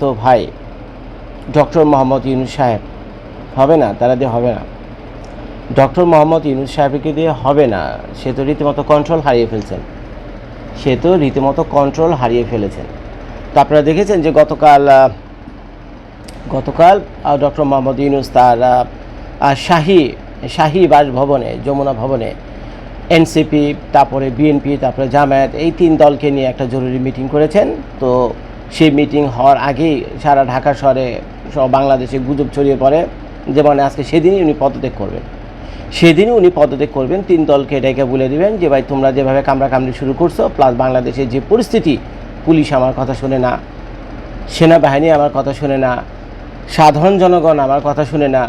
তো ভাই, ডক্টর মোহাম্মদ ইউনুস সাহেব, হবে না? তারা দিয়ে হবে না। ডক্টর মোহাম্মদ ইউনুস সাহেবকে দিয়ে হবে না। সে তো রীতিমতো কন্ট্রোল হারিয়ে ফেলছেন। সে তো রীতিমতো কন্ট্রোল হারিয়ে ফেলেছেন। তো আপনারা দেখেছেন যে গতকাল গতকাল ডক্টর মোহাম্মদ ইউনুস তার শাহী শাহী বাসভবনে, যমুনা ভবনে, এনসিপি, তারপরে বিএনপি, তারপরে জামায়াত, এই তিন দলকে নিয়ে একটা জরুরি মিটিং করেছেন। তো সেই মিটিং হওয়ার আগেই সারা ঢাকা শহরে সব বাংলাদেশে গুজব ছড়িয়ে পড়ে। যে মানে আজকে সেদিনই উনি পদত্যাগ করবেন। সেদিনই উনি পদত্যাগ করবেন। তিন দলকে ডেকে বলে দিবেন যে, ভাই, তোমরা যেভাবে কামড়াকামড়ি শুরু করছ প্লাস বাংলাদেশের যে পরিস্থিতি, পুলিশ আমার কথা শুনে না, সেনাবাহিনী আমার কথা শুনে না, সাধারণ জনগণ আমার কথা শুনে না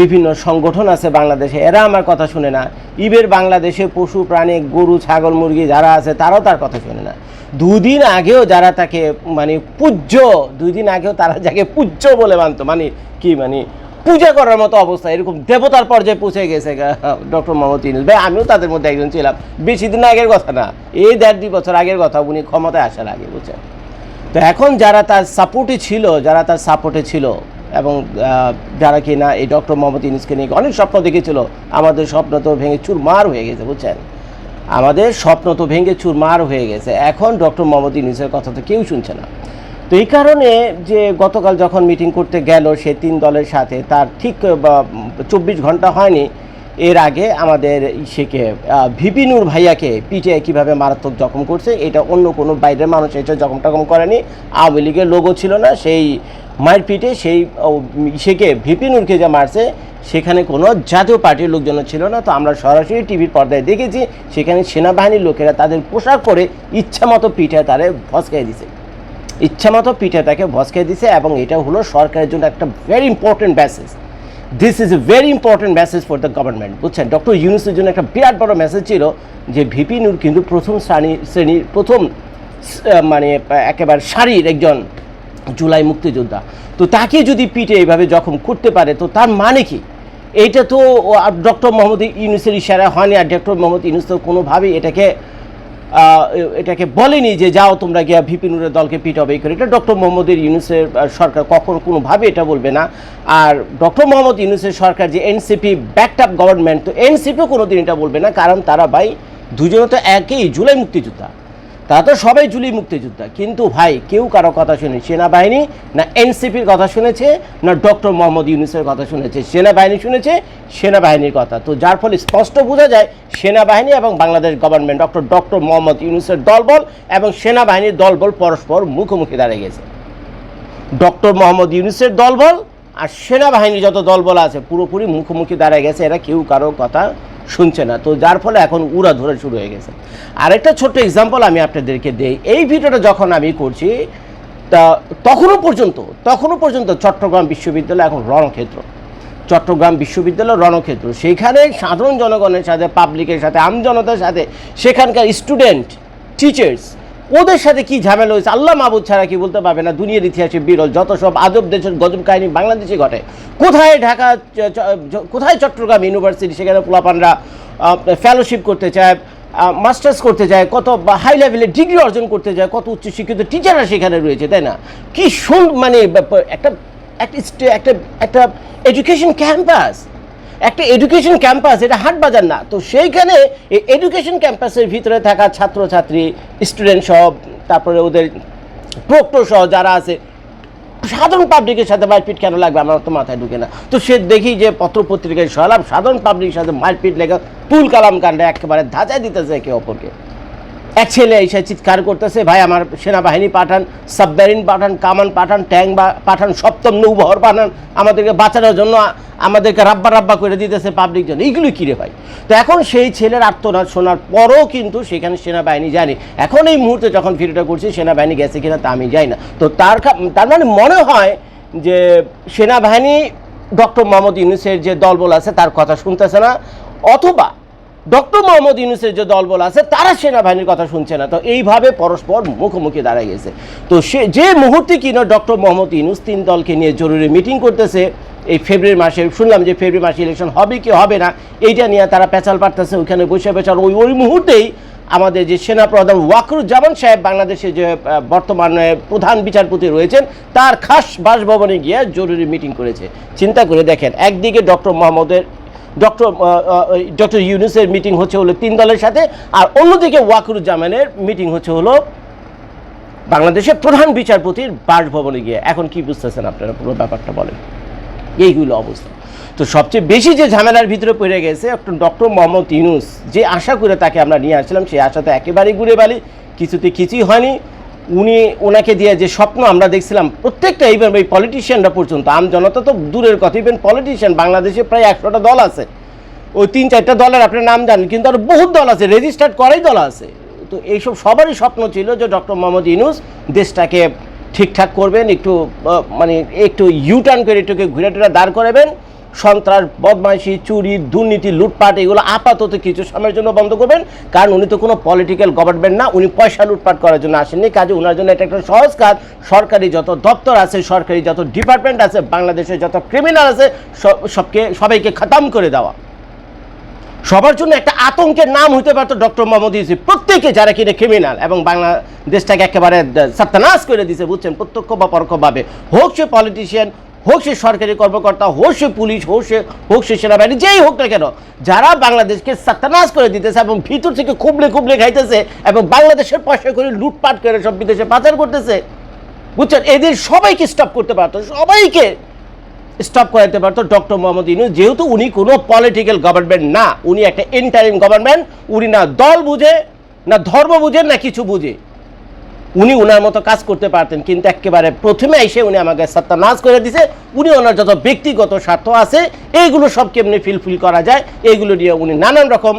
বিভিন্ন সংগঠন আছে বাংলাদেশে, এরা আমার কথা শুনে না। ইবের বাংলাদেশে পশু, প্রাণী, গরু, ছাগল, মুরগি যারা আছে তারাও তার কথা শুনে না। দুদিন আগেও যারা তাকে মানে পূজ্য দুই দিন আগেও তারা যাকে পূজ্য বলে মানতো মানে কি মানে পূজা করার মতো অবস্থা, এরকম দেবতার পর্যায়ে পৌঁছে গেছে ডক্টর মোহাম্মদ ইনুস ভাই, আমিও তাদের মধ্যে একজন ছিলাম। বেশি দিন আগের কথা না, এই দেড় দুই বছর আগের কথা, উনি ক্ষমতায় আসার আগে, বুঝছেন? তো এখন যারা তার সাপোর্টে ছিল, যারা তার সাপোর্টে ছিল এবং যারা কি না এই ডক্টর মোহাম্মদ ইউনুসকে নিয়ে অনেক স্বপ্ন দেখেছিল, আমাদের স্বপ্ন তো ভেঙে চুরমার হয়ে গেছে, বুঝছেন? আমাদের স্বপ্ন তো ভেঙে চুরমার হয়ে গেছে। এখন ডক্টর মোহাম্মদ ইউনুসের কথা তো কেউ শুনছে না। তো এই কারণে যে গতকাল যখন মিটিং করতে গেল, সে তিন দলের সাথে, তার ঠিক চব্বিশ ঘণ্টা হয়নি এর আগে আমাদের ইসেকে ভিপি নূর ভাইয়াকে পিঠে কীভাবে মারাত্মক জখম করছে এটা অন্য কোনো বাইরের মানুষ এটা জখম টখম করেনি। আওয়ামী লীগের লোগো ছিল না সেই মায়ের পিঠে সেই ও, ইসেকে ভিপি নূরকে যে মারছে সেখানে কোনো জাতীয় পার্টির লোকজন ছিল না। তো আমরা সরাসরি টিভির পর্দায় দেখেছি সেখানে সেনাবাহিনীর লোকেরা তাদের পোশাক করে ইচ্ছা মতো পিঠে তারে ভসকাই দিছে। ইচ্ছা মতো পিঠে তাকে ভসকে দিছে এবং এটা হলো সরকারের জন্য একটা very important message this is a very important message for the government বুঝছেন? ডক্টর ইউনুসের জন্য একটা বিরাট বড় মেসেজ ছিল যে ভিপি নূর কিন্তু প্রথম শ্রেণি শ্রেণির প্রথম মানে একেবারে সারির একজন জুলাই মুক্তিযোদ্ধা। তো তাকে যদি পিঠে এইভাবে জখম করতে পারে, তো তার মানে কি? এইটা তো ডক্টর মোহাম্মদ ইউনুসের ইশারা হয়নি, আর ডক্টর মোহাম্মদ ইউনুস তো কোনোভাবেই এটাকে এটাকে বলেনি যে যাও তোমরা গিয়া ভিপিনুরের দলকে পিটাবে করে। এটা ডক্টর মোহাম্মদের ইউনুসের সরকার কখনো কোনোভাবে এটা বলবে না। আর ডক্টর মোহাম্মদ ইউনুসের সরকার যে এনসিপি ব্যাকড আপ গভর্নমেন্ট তো এনসিপিও কোনোদিন এটা বলবে না, কারণ তারা ভাই দুজনে তো একই জুলাই মুক্তিযোদ্ধা। তারা তো সবাই জুলি মুক্তিযোদ্ধা। কিন্তু ভাই, কেউ কারও কথা শুনে সেনাবাহিনী না এনসিপির কথা শুনেছে, না ডক্টর মোহাম্মদ ইউনুসের কথা শুনেছে। সেনাবাহিনী শুনেছে, সেনাবাহিনীর কথা। তো যার ফলে স্পষ্ট বোঝা যায়, সেনাবাহিনী এবং Bangladesh government, doctor doctor Mohammad ইউনুসের দলবল এবং সেনাবাহিনীর দলবল পরস্পর মুখোমুখি দাঁড়িয়ে গেছে। ডক্টর মোহাম্মদ ইউনুসের দলবল আর সেনাবাহিনীর যত দলবল আছে, পুরোপুরি মুখোমুখি দাঁড়ায় গেছে। এরা কেউ কারও কথা শুনছে না। তো যার ফলে এখন উড়া ধরে শুরু হয়ে গেছে। আরেকটা ছোট্ট এক্সাম্পল আমি আপনাদেরকে দেই। এই ভিডিওটা যখন আমি করছি, তা তখনও পর্যন্ত তখনও পর্যন্ত চট্টগ্রাম বিশ্ববিদ্যালয় এখন রণক্ষেত্র। চট্টগ্রাম বিশ্ববিদ্যালয় রণক্ষেত্র। সেইখানে সাধারণ জনগণের সাথে পাবলিকের সাথে আমজনতার সাথে, সেখানকার স্টুডেন্ট টিচার্স ওদের সাথে কি ঝামেলা হয়েছে? আল্লাহ মাহবুদ ছাড়া কি বলতে পারবে না? দুনিয়ার ইতিহাসে বিরল, যত সব আজব দেশের গজব কাহিনী বাংলাদেশে ঘটে। কোথায় ঢাকা কোথায় চট্টগ্রাম ইউনিভার্সিটি, সেখানে পোলাপানরা ফেলোশিপ করতে চায় মাস্টার্স করতে যায় কত হাই লেভেলে ডিগ্রি অর্জন করতে যায় কত উচ্চ শিক্ষিত টিচাররা সেখানে রয়েছে, তাই না? কি শুন মানে একটা একটা একটা এডুকেশন ক্যাম্পাস একটা এডুকেশন ক্যাম্পাস এটা হাটবাজার না। তো সেইখানে এডুকেশন ক্যাম্পাসের ভিতরে থাকা ছাত্রছাত্রী স্টুডেন্ট সব, তারপরে ওদের প্রক্টর সহ যারা আছে, সাধারণ পাবলিকের সাথে মারপিট কেন লাগবে? আমার তো মাথায় ঢুকে না। তো সে দেখি যে পত্র পত্রিকায় সরাব সাধারণ পাবলিকের সাথে মারপিট লেখা তুল কালাম কাণ্ডে একেবারে ধাঁচায় দিতেছে একে অপরকে। এক ছেলে এসে চিৎকার করতেছে, ভাই, আমার সেনাবাহিনী পাঠান, সাবমেরিন পাঠান, কামান পাঠান, ট্যাঙ্ক বা- পাঠান, সপ্তম নৌবহর পাঠান, আমাদেরকে বাঁচানোর জন্য আমাদেরকে রাব্বা রাব্বা করে দিতেছে পাবলিক জন। এইগুলো কিরে ভাই? তো এখন সেই ছেলের আত্মনাদ শোনার পরও কিন্তু সেখানে সেনাবাহিনী জানি এখন এই মুহূর্তে যখন ভিডিওটা করছি সেনাবাহিনী গেছে কিনা তা আমি যাই না। তো তার তার মানে মনে হয় যে সেনাবাহিনী ডক্টর মোহাম্মদ ইউনুসের যে দলবল আছে, তার কথা শুনতেছে না। অথবা ডক্টর মোহাম্মদ ইউনুসের যে দলবল আছে, তারা সেনাবাহিনীর কথা শুনছে না। তো এইভাবে পরস্পর মুখোমুখি দাঁড়ায় গেছে। তো সে, যে মুহূর্তে কিনা ডক্টর মোহাম্মদ ইউনুস তিন দলকে নিয়ে জরুরি মিটিং করতেছে, এই ফেব্রুয়ারি মাসে, শুনলাম যে ফেব্রুয়ারি মাসে ইলেকশন হবে কি হবে না, এইটা নিয়ে তারা পেঁচাল পারতেছে ওইখানে বসে পেঁচাল ওই ওই মুহূর্তেই আমাদের যে সেনাপ্রধান ওয়াকরুজ্জামান সাহেব বাংলাদেশে যে বর্তমানে প্রধান বিচারপতি রয়েছেন, তার খাস বাসভবনে গিয়ে জরুরি মিটিং করেছে। চিন্তা করে দেখেন, একদিকে ডক্টর মোহাম্মদের ডক্টর ডক্টর ইউনুসের মিটিং হচ্ছে হলো তিন দলের সাথে, আর অন্যদিকে ওয়াকরুজ্জামানের মিটিং হচ্ছে হলো বাংলাদেশের প্রধান বিচারপতির বাসভবনে গিয়ে। এখন কি বুঝতেছেন আপনারা? পুরো ব্যাপারটা বলেন। এইগুলো অবস্থা। তো সবচেয়ে বেশি যে ঝামেলার ভিতরে পড়ে গেছে ডক্টর মোহাম্মদ ইউনুস, যে আশা করে তাকে আমরা নিয়ে আসছিলাম, সেই আশা তো একেবারেই ঘুরে বালি, কিছুতে কিছুই হয়নি। উনি ওনাকে দিয়ে যে স্বপ্ন আমরা দেখছিলাম, প্রত্যেকটা ইভেন এই পলিটিশিয়ানরা পর্যন্ত, আম জনতা তো দূরের কথা ইভেন পলিটিশিয়ান বাংলাদেশে প্রায় একশোটা দল আছে। ওই তিন চারটা দলের আপনার নাম জানেন, কিন্তু আরও বহুত দল আছে রেজিস্টার্ড করাই দল আছে। তো এইসব সবারই স্বপ্ন ছিল যে ডক্টর মোহাম্মদ ইউনুস দেশটাকে ঠিকঠাক করবেন, একটু মানে একটু ইউটার্ন করে একটু ঘুরে টুরে দাঁড় করাবেন। সন্ত্রাস, বদমাইশি, চুরি, দুর্নীতি, লুটপাট, এগুলো আপাতত কিছু সময়ের জন্য বন্ধ করবেন। কারণ উনি তো কোনো পলিটিক্যাল গভর্নমেন্ট না, উনি পয়সা লুটপাট করার জন্য আসেননি। কাজে ওনার জন্য এটা একটা সহজ কাজ। সরকারি যত দপ্তর আছে, সরকারি যত ডিপার্টমেন্ট আছে, বাংলাদেশের যত ক্রিমিনাল আছে সব সবকে, সবাইকে খতম করে দেওয়া। সবার জন্য একটা আতঙ্কের নাম হতে পারতো ডক্টর মোহাম্মদ ইউসুফ। প্রত্যেকে যারা কিনা ক্রিমিনাল এবং বাংলাদেশটাকে একেবারে সত্যানাশ করে দিছে, বুঝছেন? প্রত্যক্ষ বা পরোক্ষভাবে। হোক সে পলিটিশিয়ান হোক সে সরকারি কর্মকর্তা, হোক সে পুলিশ, হোক সে হোক সে সেনাবাহিনী, যেই হোক না কেন, যারা বাংলাদেশকে সত্যানাশ করে দিতেছে এবং ভিতর থেকে খুবলে খুবলে খাইতেছে এবং বাংলাদেশের পয়সা করে লুটপাট করে সব বিদেশে পাচার করতেছে, বুঝছেন? এদের সবাইকে স্টপ করতে পারতো, সবাইকে স্টপ করাতে পারতো ডক্টর মোহাম্মদ ইউনুস। যেহেতু উনি কোনো পলিটিক্যাল গভর্নমেন্ট না, উনি একটা ইন্টারিম গভর্নমেন্ট উনি না দল বুঝে, না ধর্ম বুঝে, না কিছু বুঝে। উনি ওনার মতো কাজ করতে পারতেন, কিন্তু একেবারে প্রথমে এসে উনি আমাকে সত্যানাশ করে দিছে। উনি ওনার যত ব্যক্তিগত স্বার্থ আছে, এইগুলো সব কেমনি ফিলফিল করা যায়, এইগুলো নিয়ে উনি নানান রকম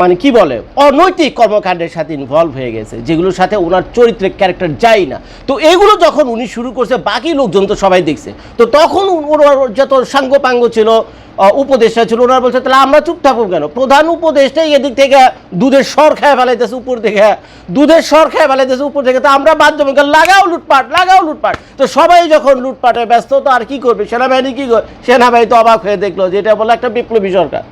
মানে কি বলে, অনৈতিক কর্মকাণ্ডের সাথে ইনভলভ হয়ে গেছে, যেগুলোর সাথে ওনার চরিত্রের ক্যারেক্টার যাই না। তো এগুলো যখন উনি শুরু করছে, বাকি লোকজন তো সবাই দেখছে। তো তখন ওনার যত সাঙ্গপাঙ্গ ছিল উপদেষ্টা ছিল। ওনারা বলছে, তাহলে আমরা চুপ থাকব কেন? প্রধান উপদেষ্টাই এদিক থেকে দুধের সর খায় ফেলাইতেছে উপর থেকে। দুধের সর খায় ফেলাইতেছে উপর থেকে। তো আমরা বাধ্য লাগাও লুটপাট লাগাও লুটপাট। তো সবাই যখন লুটপাটে ব্যস্ত, তো আর কি করবে? সেনাবাহিনী কী করবে সেনাবাহিনী তো অবাক হয়ে দেখল যে এটা বলে একটা বিপ্লবী সরকার।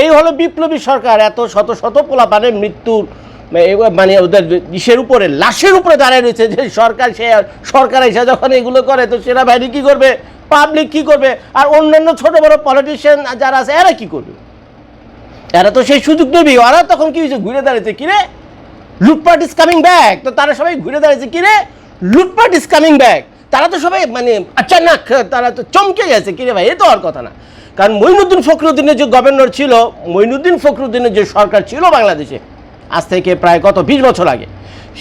এই হলো বিপ্লবী সরকার, এত শত শত পোলাপানের মৃত্যুর মানে ওদের ইসের উপরে, লাশের উপরে দাঁড়িয়ে রয়েছে যে সরকার সে, সরকার এসে যখন এগুলো করে, তো সেনাবাহিনী কী করবে? পাবলিক কি করবে? আর অন্যান্য ছোট বড় পলিটিশিয়ান যারা আছে, এরা কি করবে? এরা তো সেই সুযোগ নেবে ওরা তখন কি হয়েছে? ঘুরে দাঁড়িয়েছে কিরে লুটপাট ইজ কামিং ব্যাক তো তারা সবাই ঘুরে দাঁড়িয়েছে কিরে লুটপাট ইজ কামিং ব্যাক তারা তো সবাই মানে আচানক তারা তো চমকে গেছে কিরে ভাই? এ তো আর কথা না। কারণ মঈনুদ্দিন ফখরুদ্দিনের যে গভর্নর ছিল মঈনুদ্দিন ফখরুদ্দিনের যে সরকার ছিল বাংলাদেশে, আজ থেকে প্রায় কত, বিশ বছর আগে,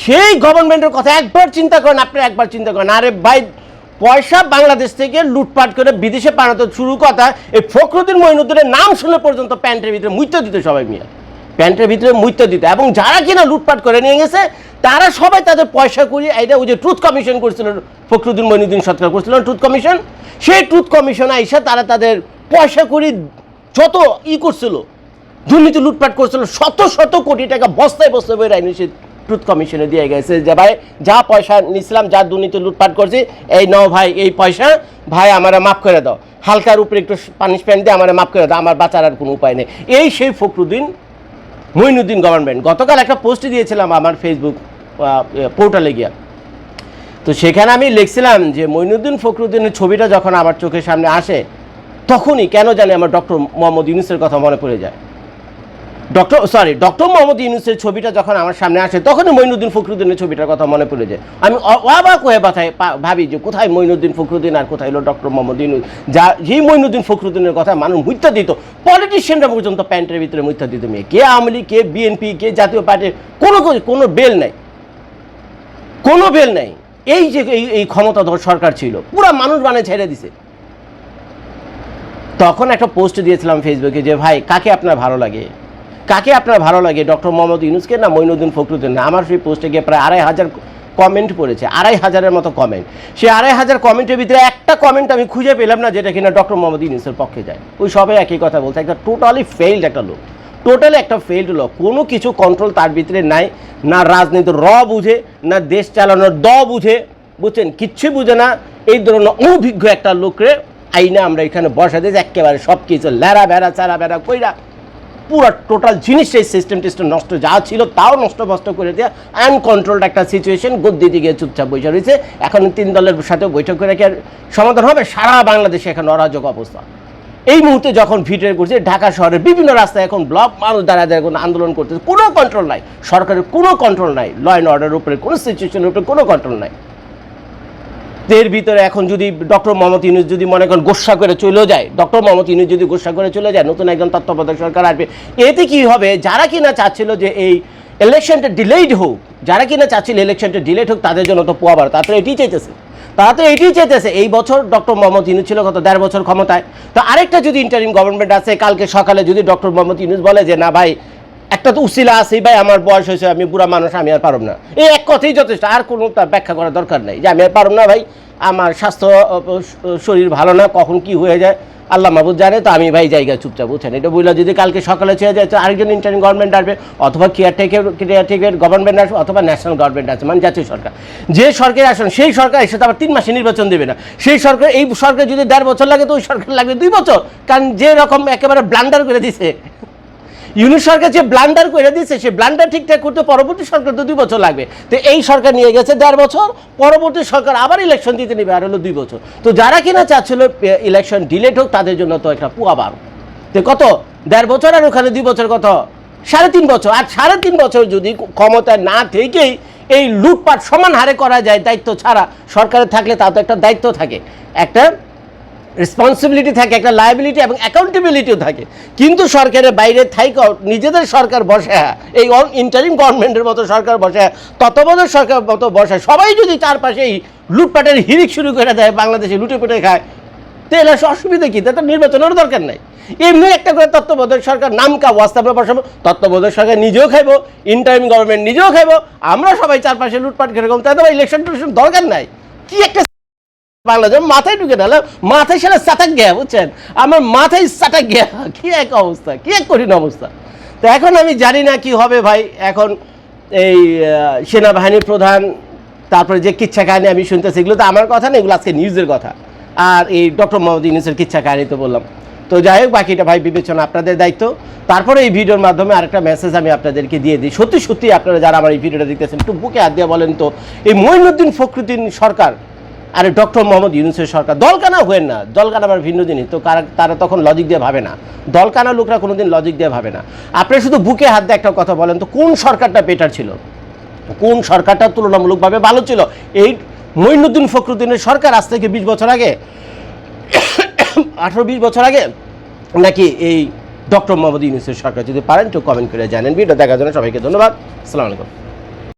সেই গভর্নমেন্টের কথা একবার চিন্তা করেন, আপনি একবার চিন্তা করেন। আরে ভাই পয়সা বাংলাদেশ থেকে লুটপাট করে বিদেশে পাঠাতে শুরু কথা। এই ফখরুদ্দিন মঈনুদ্দিনের নাম শুনে পর্যন্ত প্যান্টের ভিতরে মুইতে দিতে সবাই মিয়া প্যান্টের ভিতরে মুইতে দিত এবং যারা কিনা লুটপাট করে নিয়ে গেছে, তারা সবাই তাদের পয়সা করিয়ে এটা ওই যে ট্রুথ কমিশন করছিল, ফখরুদ্দিন মঈনুদ্দিন সরকার করছিল ট্রুথ কমিশন সেই ট্রুথ কমিশন আইসা তারা তাদের পয়সা করি যত ই করছিল, দুর্নীতি লুটপাট করছিল, শত শত কোটি টাকা বস্তায় বস্তায় বই রায়নি সে ট্রুথ কমিশনে দিয়ে গেছে যে, ভাই, যা পয়সা নিছিলাম, যা দুর্নীতি লুটপাট করছি, এই নাও ভাই, এই পয়সা, ভাই, আমারে মাফ করে দাও। হালকার উপরে একটু পানিশমেন্ট দিয়ে আমারে মাফ করে দাও, আমার বাঁচার আর কোনো উপায় নেই। এই সেই ফখরুদ্দিন মঈনুদ্দিন গভর্নমেন্ট গতকাল একটা পোস্ট দিয়েছিলাম আমার ফেসবুক পোর্টালে গিয়া। তো সেখানে আমি লিখছিলাম যে মঈনুদ্দিন ফখরুদ্দিনের ছবিটা যখন আমার চোখের সামনে আসে, তখনই কেন জানি আমার ডক্টর মোহাম্মদ ইউনুসের কথা মনে পড়ে যায়। ডক্টর সরি ডক্টর মোহাম্মদ ইউনুসের ছবিটা যখন আমার সামনে আসে, তখনই মঈনুদ্দিন ফখরুদ্দিনের ছবিটার কথা মনে পড়ে যায়। আমি অবাক হয়ে বাথায় ভাবি যে কোথায় মঈনুদ্দিন ফখরুদ্দিন আর কোথায় হলো ডক্টর মোহাম্মদ ইউনুস যা যেই মঈনুদ্দিন ফখরুদ্দিনের কথা মানুষ মুত্যা দিত পলিটিশিয়ানরা পর্যন্ত প্যান্টের ভিতরে মুত্যা দিত মেয়ে। কে আওয়ামী লীগ, কে বিএনপি কে জাতীয় পার্টির, কোনো কোনো বেল নাই। কোনো বেল নাই। এই যে এই এই ক্ষমতাধর সরকার ছিল, পুরা মানুষ মানে ছেড়ে দিছে। তখন একটা পোস্ট দিয়েছিলাম ফেসবুকে যে, ভাই, কাকে আপনার ভালো লাগে? কাকে আপনার ভালো লাগে? ডক্টর মোহাম্মদ ইউনুসকে না মঈনুদ্দিন ফখরুদ্দিন? না, আমার সেই পোস্টে গিয়ে প্রায় আড়াই হাজার কমেন্ট পড়েছে, আড়াই হাজারের মতো কমেন্ট সেই আড়াই হাজার কমেন্টের ভিতরে একটা কমেন্ট আমি খুঁজে পেলাম না যেটা কিনা ডক্টর মোহাম্মদ ইউনুসের পক্ষে যায়। ওই সবাই একই কথা বলছে, একটা টোটালি ফেইল্ড একটা লোক। টোটালি একটা ফেইল্ড লোক। কোনো কিছু কন্ট্রোল তার ভিতরে নাই, না রাজনীতি র বুঝে, না দেশ চালানোর দ বুঝে, বুঝছেন? কিচ্ছু বুঝে না। এই ধরনের অভিজ্ঞ একটা লোকরে আইনা আমরা এখানে বসা দিয়েছি, একেবারে সব কিছু ল্যারা বেড়া চারা বেড়া কইরা পুরো টোটাল জিনিসটাই সিস্টেম টিস্টেম নষ্ট যা ছিল তাও নষ্ট বষ্ট করে দেওয়া আনকন্ট্রোলড একটা সিচুয়েশন গদ্দিতে গিয়ে চুপচাপ বসে রয়েছে। এখন তিন দলের সাথে বৈঠক করে আর সমাধান হবে। সারা বাংলাদেশে এখন অরাজক অবস্থা। এই মুহূর্তে যখন ভিডিও করছে, ঢাকা শহরের বিভিন্ন রাস্তায় এখন ব্লক মানুষ দাঁড়া দাঁড়া এখন আন্দোলন করতেছে। কোনো কন্ট্রোল নাই। সরকারের কোনো কন্ট্রোল নাই। ল অ্যান্ড অর্ডারের উপরে কোনো সিচুয়েশনের উপরে কোনো কন্ট্রোল নাই। এর ভিতরে এখন যদি ডক্টর মোহাম্মদ ইউনুস যদি মনে করেন গোসা করে চলে যায়, ডক্টর মোহাম্মদ ইউনুস যদি গোসা করে চলে যায়, নতুন একজন তত্ত্বাবধায়ক সরকার আসবে, এতে কি হবে? যারা কিনা চাচ্ছিল যে এই ইলেকশনটা ডিলেইড হোক, যারা কিনা চাচ্ছিল ইলেকশনটা ডিলেড হোক, তাদের জন্য তো পোয়াবার তারা তো এটি চাইতেছে। তারা তো এটি চাইতেছে। এই বছর ডক্টর মোহাম্মদ ইউনুস ছিল গত দেড় বছর ক্ষমতায়। তো আরেকটা যদি ইন্টারিম গভর্নমেন্ট আছে, কালকে সকালে যদি ডক্টর মোহাম্মদ ইউনুস বলে যে, না ভাই একটা তো উসিলা আছে ভাই, আমার বয়স হয়েছে, আমি বুড়া মানুষ, আমি আর পারব না। এই এক কথাই যথেষ্ট, আর কোনো তার ব্যাখ্যা করার দরকার নেই যে আমি আর পারব না ভাই। আমার স্বাস্থ্য শরীর ভালো না, কখন কি হয়ে যায়, আল্লাহ মাহবুদ জানে, তো আমি ভাই জায়গায় চুপচাপ বুঝছেন এটা বলল যদি কালকে সকালে ছেড়ে যায়, তো আরেকজন ইন্টারিম গভর্নমেন্ট আসবে, অথবা কেয়ারটেকের কেয়ারটেকের গভর্নমেন্ট আসবে, অথবা ন্যাশনাল গভর্নমেন্ট আসবে মানে জাতীয় সরকার। যে সরকার আসেন, সেই সরকার এসে তো আবার তিন মাসে নির্বাচন দেবে না। সেই সরকার, এই সরকার যদি দেড় বছর লাগে, তো ওই সরকার লাগবে দুই বছর। কারণ যে রকম একেবারে ব্লান্ডার করে দিছে ইউনিট সরকার যে ব্লান্ডার করে দিয়েছে, সে ব্লান্ডার ঠিকঠাক করতে পরবর্তী সরকার তো দুই বছর লাগবে। তো এই সরকার নিয়ে গেছে দেড় বছর, পরবর্তী সরকার আবার ইলেকশন দিতে নেবে, আর হলো দুই বছর। তো যারা কিনা চাচ্ছিল ইলেকশন ডিলেট হোক, তাদের জন্য তো একটা পুয়াবার তো কত? দেড় বছর আর ওখানে দুই বছর কত? সাড়ে তিন বছর। আর সাড়ে তিন বছর যদি ক্ষমতায় না থেকেই এই লুটপাট সমান হারে করা যায়, দায়িত্ব ছাড়া সরকারে থাকলে তা তো একটা দায়িত্ব থাকে। একটা রেসপন্সিবিলিটি থাকে, একটা লায়াবিলিটি এবং অ্যাকাউন্টেবিলিটিও থাকে। কিন্তু সরকারের বাইরে থাইকেও নিজেদের সরকার বসে এই ইন্টারিম গভর্নমেন্টের মতো সরকার বসে, তত্ত্বাবধায়ক সরকার মতো বসে, সবাই যদি চারপাশে এই লুটপাটের হিরিক শুরু করে দেয়, বাংলাদেশে লুটে পুটে খায়, তাহলে অসুবিধা কী? তাতে নির্বাচনেরও দরকার নাই। এমনি একটা করে তত্ত্বাবধায়ক সরকার, নাম কা ওয়াস্তা আমরা বসাবো তত্ত্বাবধায়ক সরকার নিজেও খাইবো ইন্টারিম গভর্নমেন্ট নিজেও খাইবো, আমরা সবাই চারপাশে লুটপাট কীরকম তাই তো ইলেকশন টিলেকশন দরকার নাই। কি একটা বাংলাদেশ মাথায় ঢুকে গেল মাথায় সেটা সাটাক গেয়া বুঝছেন? আমার মাথায় সাটাক গেয়া কি এক অবস্থা কি এক কঠিন অবস্থা। তো এখন আমি জানি না কি হবে ভাই এখন এই আহ, সেনাবাহিনীর প্রধান তারপরে যে কিচ্ছা কাহিনী আমি শুনতেছি এগুলো তো আমার কথা না এগুলো আজকে নিউজের কথা। আর এই ডক্টর মোহাম্মদ ইউনুসের কিচ্ছা কাহিনী তো বললাম। তো যাই হোক বাকিটা ভাই বিবেচনা আপনাদের দায়িত্ব। তারপরে এই ভিডিওর মাধ্যমে আরেকটা মেসেজ আমি আপনাদেরকে দিয়ে দিই। সত্যি সত্যি আপনারা যারা আমার এই ভিডিওটা দেখতেছেন একটু বুকে হাত দিয়ে বলেন তো এই মঈনুদ্দিন ফখরুদ্দিন সরকার আরে ডক্টর মোহাম্মদ ইউনুসের সরকার, দলকানা হয়েন না, দলকানা আবার ভিন্ন জিনিস, তো তারা তখন লজিক দিয়ে ভাবে না। দলকানা লোকরা কোনোদিন লজিক দিয়ে ভাবে না। আপনি শুধু বুকে হাত দিয়ে একটা কথা বলেন তো, কোন সরকারটা বেটার ছিল? কোন সরকারটা তুলনামূলকভাবে ভালো ছিল? এই মঈনুদ্দিন ফখরুদ্দিনের সরকার আজ থেকে বিশ বছর আগে, আঠারো বিশ বছর আগে, নাকি এই ডক্টর মোহাম্মদ ইউনুসের সরকার? যদি পারেন তো কমেন্ট করে জানেন। ভিডিও দেখার জন্য সবাইকে ধন্যবাদ। আসসালামু আলাইকুম।